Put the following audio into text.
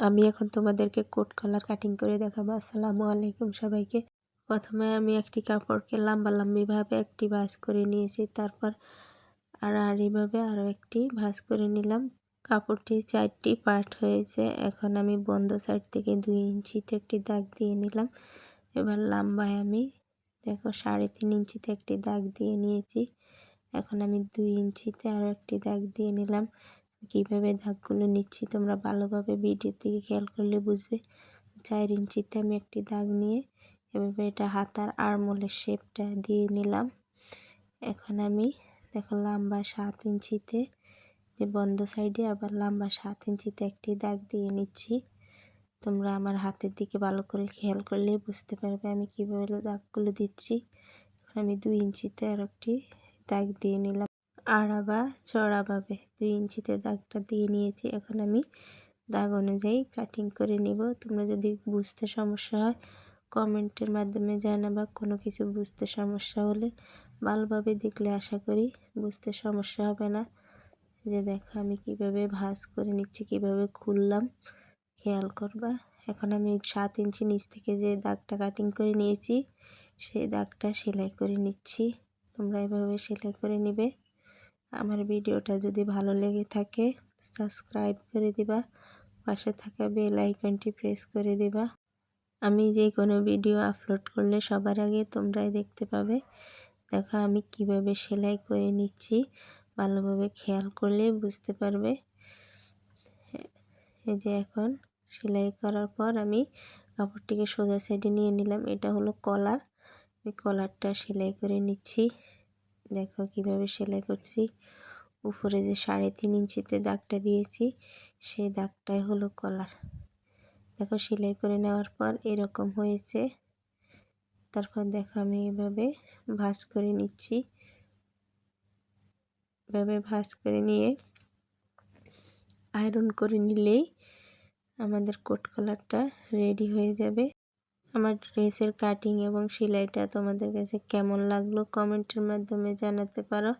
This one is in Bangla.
আমি এখন তোমাদেরকে কোট কলার কাটিং করে দেখাবো। আসসালামু আলাইকুম সবাইকে। প্রথমে আমি একটি কাপড়কে লম্বা লম্বিভাবে একটি ভাঁজ করে নিয়েছি। তারপর আর আড়াআড়িভাবে আরও একটি ভাঁজ করে নিলাম। কাপড়টি চারটি পার্ট হয়েছে। এখন আমি বন্ধ সাইড থেকে দুই ইঞ্চিতে একটি দাগ দিয়ে নিলাম। এবার লম্বায় আমি দেখো সাড়ে তিন ইঞ্চিতে একটি দাগ দিয়ে নিয়েছি। এখন আমি দুই ইঞ্চিতে আরও একটি দাগ দিয়ে নিলাম। কীভাবে দাগগুলো নিচ্ছি তোমরা ভালোভাবে ভিডিও থেকে খেয়াল করলে বুঝবে। চার ইঞ্চিতে আমি একটি দাগ নিয়ে এভাবে এটা হাতার আড়মোলের শেপটা দিয়ে নিলাম। এখন আমি দেখো লম্বা সাত ইঞ্চিতে যে বন্ধ সাইডে আবার লম্বা সাত ইঞ্চিতে একটি দাগ দিয়ে নিচ্ছি। তোমরা আমার হাতের দিকে ভালো করে খেয়াল করলেই বুঝতে পারবে আমি কীভাবে দাগগুলো দিচ্ছি। এখন আমি দুই ইঞ্চিতে আর একটি দাগ দিয়ে নিলাম। আড়া বা চড়াভাবে দুই ইঞ্চিতে দাগটা দিয়ে নিয়েছি। এখন আমি দাগ অনুযায়ী কাটিং করে নিব। তোমরা যদি বুঝতে সমস্যা হয় কমেন্টের মাধ্যমে জানাবা। কোনো কিছু বুঝতে সমস্যা হলে ভালোভাবে দেখলে আশা করি বুঝতে সমস্যা হবে না। যে দেখো, আমি কীভাবে ভাঁজ করে নিচ্ছি, কীভাবে খুললাম, খেয়াল করবা। এখন আমি সাত ইঞ্চি নিচ থেকে যে দাগটা কাটিং করে নিয়েছি, সেই দাগটা সেলাই করে নিচ্ছি। তোমরা এভাবে সেলাই করে নিবে। আমার ভিডিওটা যদি ভালো লেগে থাকে সাবস্ক্রাইব করে দিবা। পাশে থাকা বেল আইকনটি প্রেস করে দিবা। আমি যে কোনো ভিডিও আপলোড করলে সবার আগে তোমরাই দেখতে পাবে। দেখো আমি কীভাবে সেলাই করে নিচ্ছি। ভালোভাবে খেয়াল করলে বুঝতে পারবে। এই যে এখন সেলাই করার পর আমি কাপড়টিকে সোজা সাইডে নিয়ে নিলাম। এটা হলো কলার আমি কলারটা সেলাই করে নিচ্ছি। দেখো কীভাবে সেলাই করছি। উপরে যে সাড়ে তিন ইঞ্চিতে দাগটা দিয়েছি, সেই দাগটাই হলো কলার। দেখো সেলাই করে নেওয়ার পর এরকম হয়েছে। তারপর দেখো আমি এভাবে ভাঁজ করে নিচ্ছি। এভাবে ভাঁজ করে নিয়ে আয়রন করে নিলেই আমাদের কোট কলারটা রেডি হয়ে যাবে। আমার ড্রেসের কাটিং এবং সেলাইটা তোমাদের কাছে কেমন লাগল? কমেন্টের মাধ্যমে জানাতে পারো।